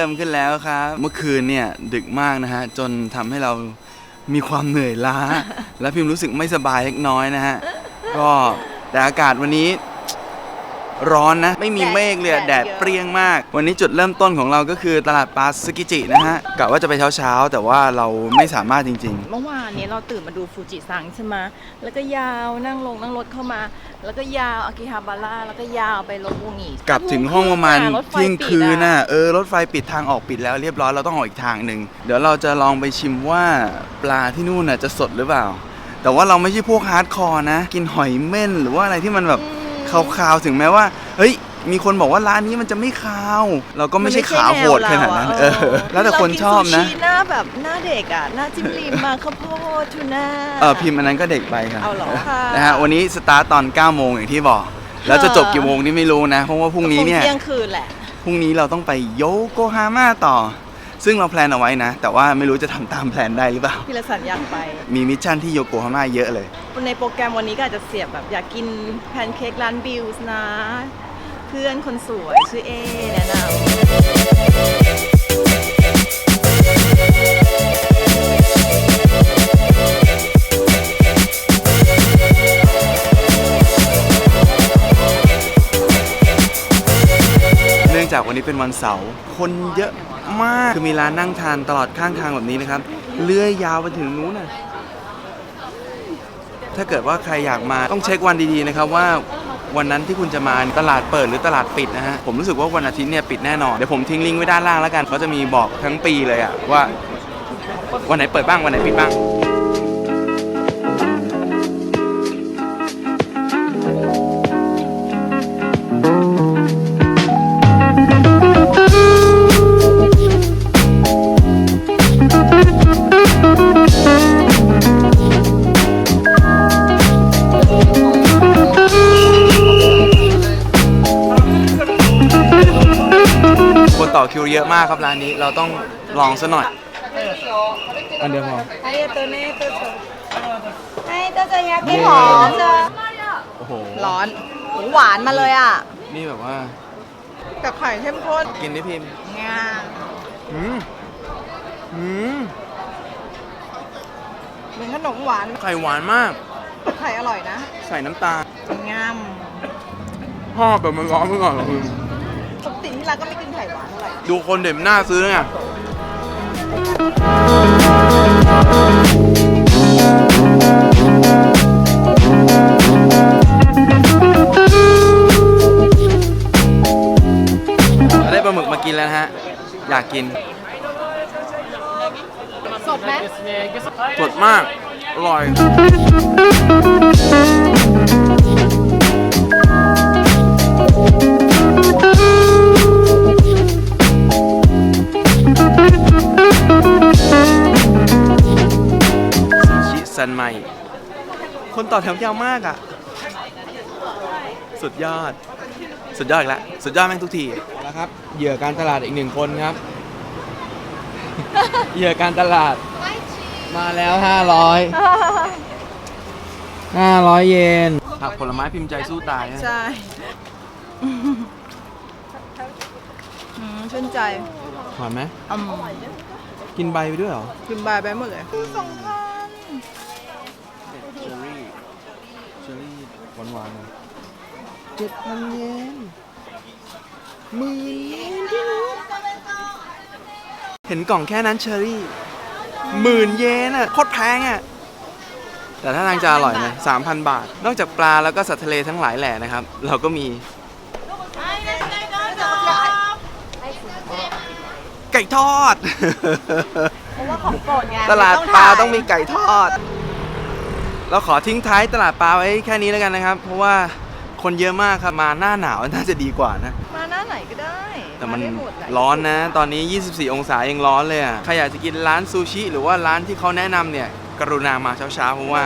เริ่มขึ้นแล้วครับ เมื่อคืนเนี่ยดึกมากนะฮะ จนทำให้เรามีความเหนื่อยล้า และพิมรู้สึกไม่สบายเล็กน้อยนะฮะ ก็แต่อากาศวันนี้ ร้อนนะ ไม่มีเมฆเลยอะแดดเปรี้ยงมาก วันนี้จุดเริ่มต้นของเราก็คือตลาดปลาซึกิจินะฮะกะว่าจะไปเช้าๆ แต่ว่าเราไม่สามารถจริงเมื่อวานนี้เราตื่นมาดูฟูจิซังใช่ไหมแล้วก็ยาวนั่งลงนั่งรถเข้ามา แล้วก็ยาวอากิฮาบาร่าแล้วก็ยาวไปลบวงอีๆกลับถึงห้องประมาณรถไฟเที่ยงปิดคืนอะน่ะเออรถไฟปิดทางออกปิดแล้วเรียบร้อยเราต้องออกอีกทางหนึ่งเดี๋ยวเราจะลองไปชิมว่าปลาที่นู่นน่ะจะสดหรือเปล่า แต่ว่าเราไม่ใช่พวกฮาร์ดคอร์นะ กินหอยเม่นหรือว่าอะไรที่มันแบบ คาวๆถึงแม้ว่า เฮ้ย มีคนบอกว่าร้านนี้มันจะไม่คาว เราก็ไม่ใช่ขาวโหดขนาดนั้น เออ แล้วแต่คนชอบนะเรากิซูชิหน้าแบบหน้าเด็กอะ หน้าจิ้มลิมมาข้าวโพดทูน่าเออพิมพ์อันนั้นก็เด็กไปค่ะเอาเหรอค่ะนะฮะ วันนี้สตาร์ตตอน9โมงอย่างที่บอก แล้วจะจบกี่โมงนี่ไม่รู้นะ เพราะว่าพรุ่งนี้เนี่ยคเที่ยงคืนแหละ พรุ่งนี้เราต้องไปโยโกฮาม่าต่อ ซึ่งเราแพลนเอาไว้นะ แต่ว่าไม่รู้จะทำตามแพลนได้หรือเปล่าพี่ละสันอยากไป มีมิชชั่นที่โยโกฮาม่าเยอะเลย ในโปรแกรมวันนี้ก็อาจจะเสียบแบบอยากกินแพนเค้กร้านบิลส์นะ เพื่อนคนสวยชื่อเอแนะนเนื่องจากวันนี้เป็นวันเสาร์ คนเยอะ มาก คือมีร้านนั่งทานตลอดข้างทางแบบนี้นะครับ เลื่อยยาวไปถึงนู้นน่ะ ถ้าเกิดว่าใครอยากมาต้องเช็ควันดีๆนะครับว่าวันนั้นที่คุณจะมาตลาดเปิดหรือตลาดปิดนะฮะ ผมรู้สึกว่าวันอาทิตย์เนี่ยปิดแน่นอน เดี๋ยวผมทิ้งลิงก์ไว้ด้านล่างแล้วกันเขาจะมีบอกทั้งปีเลยอะว่า วันไหนเปิดบ้างวันไหนปิดบ้าง เยอะมากครับร้านนี้เราต้องลองซะหน่อย อันเดียวพอำไอ้ตัวนี้ตัวโตไอ้ตัวจะยักษ์ไม่หอมจะโอ้โหร้อนหวานมาเลยอะ นี่แบบว่ากับไข่เข้มข้นกินได้พิมพ์งาอืมอืมเหมือนขนมหวานไข่หวานมากไข่อร่อยนะใส่น้ำตาลงามพ่อแบบมันร้อนไปก่อนเหรอคุณปก ติที่ร้านก็ไม่กินไข่หวานเท่าไหร่ ดูคนเด็มหน้าซื้อไงได้ปลาหมึกมากินแล้วนะฮะ อยากกิน สดไหมสดมาก อร่อย ซูชิซันไมคนต่อแถวยาวมากอะ สุดยอด สุดยอดอีกแล้วสุดยอดแม่งทุกที เอาละครับ เหยื่อการตลาดอีกหนึ่งคนครับ เหยื่อการตลาด มาแล้วห้าร้อยห้าร้อยเยนผักผลไม้พิมพ์ใจสู้ตายนะใช่อืมชื่นใจหวานไหมอืมกินใบไปด้วยเหรอ กินบายไปหมดเลย สองพัน เชอรี่ เชอรี่ หวานหวานเลยเจ็ดพันเยนหมื่นเยนที่รู้เห็นกล่องแค่นั้นเชอรี่หมื่นเยนอะโคตรแพงอะแต่ถ้าทางจะอร่อยนะสามพันบาท นอกจากปลาแล้วก็สัตว์ทะเลทั้งหลายแหล่นะครับ เราก็มีไก่ทอด เพราะว่าของโปรดไงตลาดปลาถ่ยต้องมีไก่ทอด เราขอทิ้งท้ายตลาดปลาไว้แค่นี้แล้วกันนะครับ เพราะว่าคนเยอะมากครับมาหน้าหนาวน่าจะดีกว่านะ มาหน้าไหนก็ได้แต่มันาได้หดแหละร้อนนะ ตอนนี้ 24 องศายังร้อนเลยอะใครอยากจะกินร้านซูชิหรือว่าร้านที่เขาแนะนำเนี่ย กรุณามาเช้าๆเพราะว่า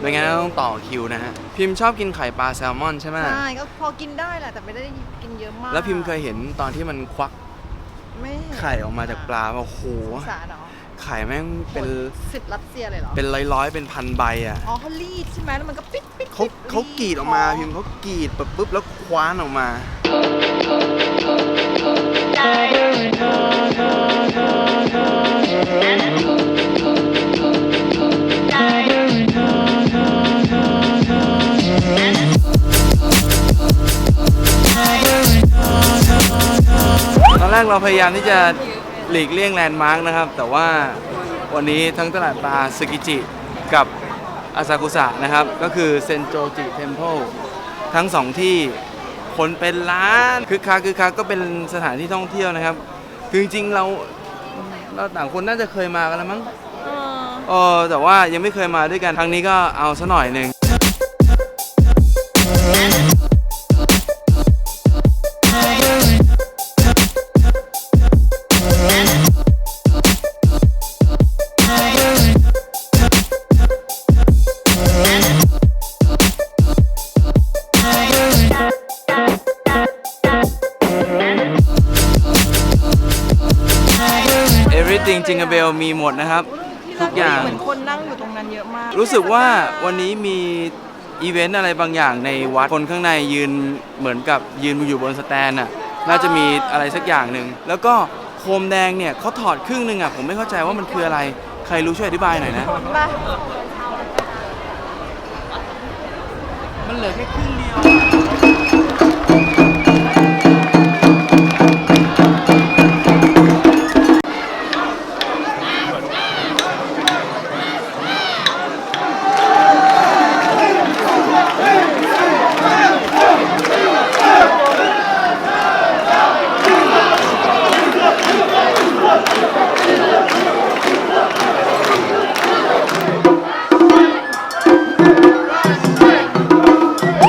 ไม่งั้นต้องต่อคิวนะฮะพิมพ์ชอบกินไข่ปลาแซลมอนใช่ไหมใช่ก็พอกินได้แหละแต่ไม่ได้กินเยอะมากแล้วพิมพ์เคยเห็นตอนที่มันควักไม่เห็นไข่ออกมาจากปลาโอ้โห สงสารเนาะ ไข่แม่งเป็นสิบรัสเซียเลยเหรอ เป็นร้อยๆเป็นพันใบอะ อ๋อเขารีดใช่ไหมแล้วมันก็ปิ๊ดปิ๊ดเขาปิ๊ดเขากรีดออกมาพิมพ์เขากรีดแบบปุ๊บแล้วคว้านออกมาได้ตอนแรกเราพยายามที่จะ หลีกเลี่ยงแลนด์มาร์กนะครับ แต่ว่าวันนี้ทั้งตลาดปลาสึกิจิกับอาซากุสะนะครับ ก็คือเซนโจจิเทมเพลทั้งสองที่คนเป็นล้านคึกคักคึกคักก็เป็นสถานที่ท่องเที่ยวนะครับ คือจริงๆเราเราต่างคนน่าจะเคยมากันแล้วมั้งเออเออแต่ว่ายังไม่เคยมาด้วยกันครั้งนี้ก็เอาซะหน่อยหนึ่ง everything jingle bell มีหมดนะครับ ทุกอย่าง เหมือนคนนั่งอยู่ตรงนั้นเยอะมากรู้สึกว่าวันนี้มีอีเวนต์อะไรบางอย่างในวัดคนข้างในยืนเหมือนกับยืนอยู่บนสแตนน่ะน่าจะมีอะไรสักอย่างหนึ่งแล้วก็โคมแดงเนี่ยเขาถอดครึ่งหนึ่งอะผมไม่เข้าใจว่ามันคืออะไรใครรู้ช่วยอธิบายหน่อยนะป่ะมันเหลือแค่ครึ่งเดียว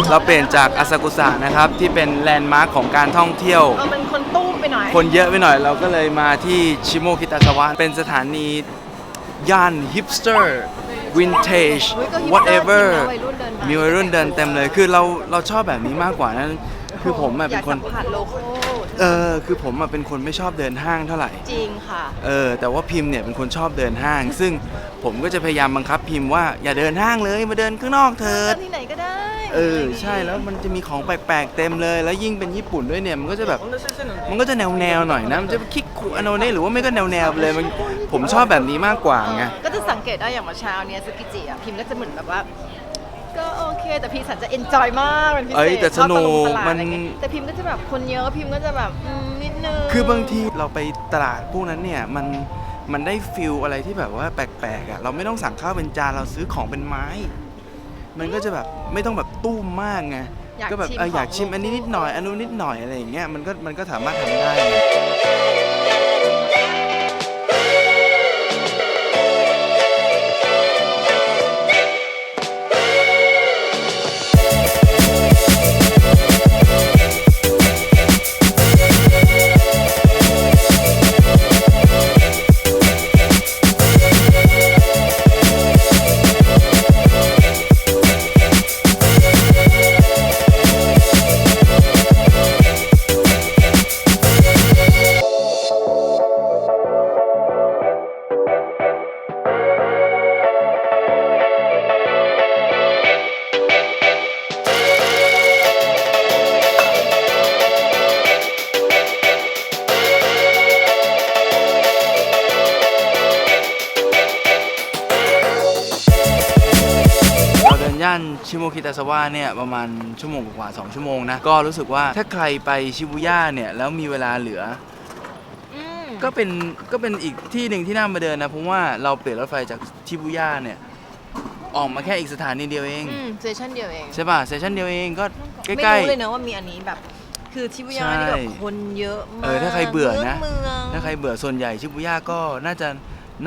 เราเปลี่ยนจากอาซากุสะนะครับ ที่เป็นแลนด์มาร์คของการท่องเที่ยว เออมันคนตู้มไปหน่อย คนเยอะไปหน่อยเราก็เลยมาที่ชิโมคิตาซาวะเป็นสถานีย่านฮิปสเตอร์วินเทจ เฮ้ยก็ whatever ฮิปสเตอร์จริงนะวัยรุ่นเดินมามี มีวัยรุ่นเดินเต็มเลยคือเราเราชอบแบบนี้มากกว่านั้นคือผมอะเป็นคนอยากสัมผัสโลโก้เออคือผมอะเป็นคนไม่ชอบเดินห้างเท่าไหร่ จริงค่ะ เออแต่ว่าพิมพ์เนี่ยเป็นคนชอบเดินห้าง ซึ่งผมก็จะพยายามบังคับพิมพ์ว่าอย่าเดินห้างเลยมาเดินข้างนอกเถิเดิดนที่ไหนก็ได้ เออใช่แล้วมันจะมีของแปลกๆเต็มเลย แล้วยิ่งเป็นญี่ปุ่นด้วยเนี่ยมันก็จะแบบมันก็จะแนวแนวๆหน่อยนะมันจะคิกคุอโนเน่หรือว่าไม่ก็แนวแนวๆไปเลยมันผมชอบแบบนี้มากกว่าไงก็จะสังเกตได้อย่างเมื่อเช้าเนี่ยสกิจิอะพิมพ์ก็จะเหมือนแบบว่าก็โอเค แต่พี่สันจะเอนจอยมากเป็นพิเศษเอ้ยแต่สนุกชอบตลงตลาดมันอะไรเงี้ยแต่พิมพ์ก็จะแบบคนเยอะพิมพ์ก็จะแบบอืมนิดนึงคือบางทีเราไปตลาดพวกนั้นเนี่ยมันมันได้ฟิลอะไรที่แบบว่าแปลกๆอะเราไม่ต้องสั่งข้าวเป็นจานเราซื้อของเป็นไม้ มันก็จะแบบไม่ต้องแบบตุ้มมากไงอยากก็แบบชิมเอออยากของชิมอันนี้นิดหน่อยอันนู้นนิดหน่อยอะไรอย่างเงี้ยมันก็มันก็สามารถทำได้ ชิโมคิตาซาวะเนี่ยประมาณชั่วโมงกว่าๆสองชั่วโมงนะ ก็รู้สึกว่าถ้าใครไปชิบูย่าเนี่ยแล้วมีเวลาเหลืออืมก็เป็นก็เป็นอีกที่หนึ่งที่น่ามาเดินนะเพราะว่าเราเปลี่ยนรถไฟจากชิบูย่าเนี่ยออกมาแค่อีกสถานีเดียวเองอืมเซสชั่นเดียวเองใช่ป่ะเซสชั่นเดียวเองก็ใกไม่ล้รู้เลยนะว่ามีอันนี้แบบ คือชิบุย่านี่แบบใช่คนเยอะมากเออถ้าใครเบื่อนะ เมืองๆ ถ้าใครเบื่อส่วนใหญ่ชิบูย่าก็น่าจะ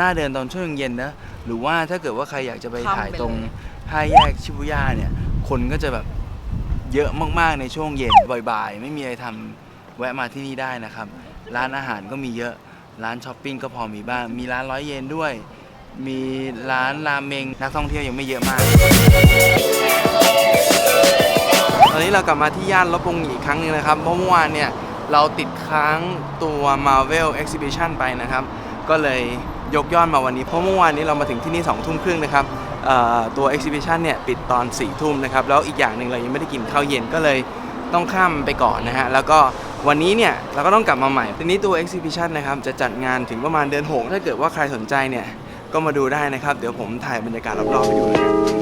น่าเดินตอนช่วงเย็นนะหรือว่าถ้าเกิดว่าใครอยากจะไปถ่ายตรงห้าแยกชิบูย่าเนี่ย คนก็จะแบบเยอะมากๆในช่วงเย็นบ่ายๆ ไม่มีอะไรทำแวะมาที่นี่ได้นะครับ ร้านอาหารก็มีเยอะร้านช้อปปิ้งก็พอมีบ้าง มีร้านร้อยเยนด้วย มีร้านราเมงนักท่องเที่ยวยังไม่เยอะมาก ตอนนี้เรากลับมาที่ย่านลบบุรีอีกครั้งหนึงนะครับ เพราะเมื่อวานเนี่ย เราติดค้างตัว Marvel Exhibition ไปนะครับ ก็เลยยกย้อนมาวันนี้ เพราะเมื่อวานนี้เรามาถึงที่นี่2ทุ่มครึ่งนะครับ ตัว Exhibition เนี่ยปิดตอน4ทุ่มนะครับแล้วอีกอย่างหนึ่งเรายังไม่ได้กินข้าวเย็นก็เลยต้องข้ามไปก่อนนะฮะแล้วก็วันนี้เนี่ยเราก็ต้องกลับมาใหม่ทีนี้ตัว exhibition นะครับจะจัดงานถึงประมาณเดือนหกถ้าเกิดว่าใครสนใจเนี่ยก็มาดูได้นะครับ เดี๋ยวผมถ่ายบรรยากาศรอบๆไปดูนะค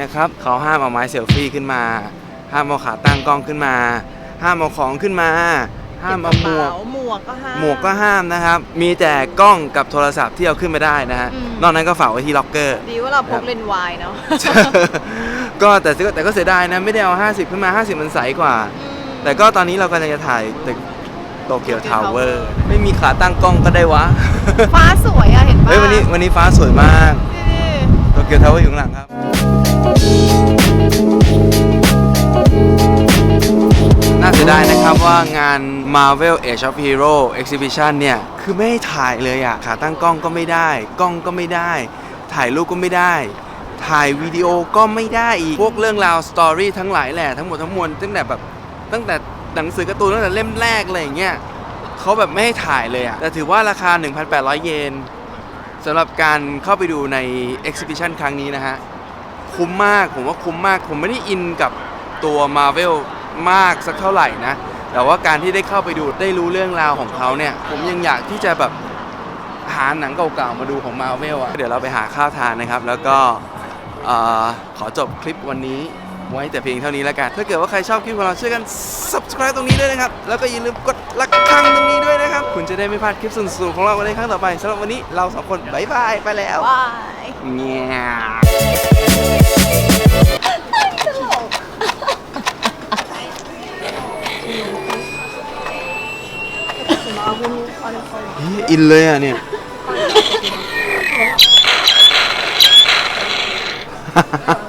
นะครับเขาห้ามเอาไม้เซลฟี่ขึ้นมา ห้ามเอาขาตั้งกล้องขึ้นมา ห้ามเอาของขึ้นมา ห้ามเอาหมวก หมวกก็ห้ามหมวกก็ห้ามนะครับ มีแต่กล้องกับโทรศัพท์ที่เอาขึ้นมาได้นะฮะอืมนอกนั้นก็ฝากไว้ที่ล็อกเกอร์ ดีว่าเราพกเลนส์วายเนาะ ก็แต่ก็แต่ก็เสียดายนะไม่ได้เอา 50 ขึ้นมา 50 มันใสกว่า แต่ก็ตอนนี้เรากำลังจะถ่ายตึกโตเกียวทาวเวอร์ ไม่มีขาตั้งกล้องก็ได้วะ ฟ้าสวยอะเห็นปะเฮ้ยวันนี้วันนี้ฟ้าสวยมากนี่โตเกียวทาวเวอร์อยู่ข้างหลังครับ น่าเสียดายนะครับว่างาน Marvel Age of Hero Exhibition เนี่ย คือไม่ให้ถ่ายเลยอะขาตั้งกล้องก็ไม่ได้ กล้องก็ไม่ได้ ถ่ายรูปก็ไม่ได้ ถ่ายวิดีโอก็ไม่ได้อีก พวกเรื่องราวสตอรี่ทั้งหลายแหละทั้งหมดทั้งมวลตั้งแต่แบบตั้งแต่หนังสือการ์ตูนตั้งแต่เล่มแรกเลยอย่างเงี้ยเขาแบบไม่ให้ถ่ายเลยอะแต่ถือว่าราคา 1,800 เยนสำหรับการเข้าไปดูใน Exhibition ครั้งนี้นะฮะ คุ้มมากผมว่าคุ้มมาก ผมไม่ได้อินกับตัว Marvel มากสักเท่าไหร่นะ แต่ว่าการที่ได้เข้าไปดูได้รู้เรื่องราวของเขาเนี่ย ผมยังอยากที่จะแบบหาหนังเก่าๆมาดูของ Marvel อะเดี๋ยวเราไปหาข้าวทานนะครับ แล้วก็เอ่อขอจบคลิปวันนี้ไว้แต่เพียงเท่านี้แล้วกัน ถ้าเกิดว่าใครชอบคลิปของเราช่วยกัน subscribe ตรงนี้ด้วยนะครับ แล้วก็อย่าลืมกดระฆังตรงนี้ด้วยนะครับ คุณจะได้ไม่พลาดคลิปสนุกๆของเราในครั้งต่อไปสำหรับวันนี้เราสองคนบายบายไปแล้ววายเงี้ย อินเลยอะเนี่ย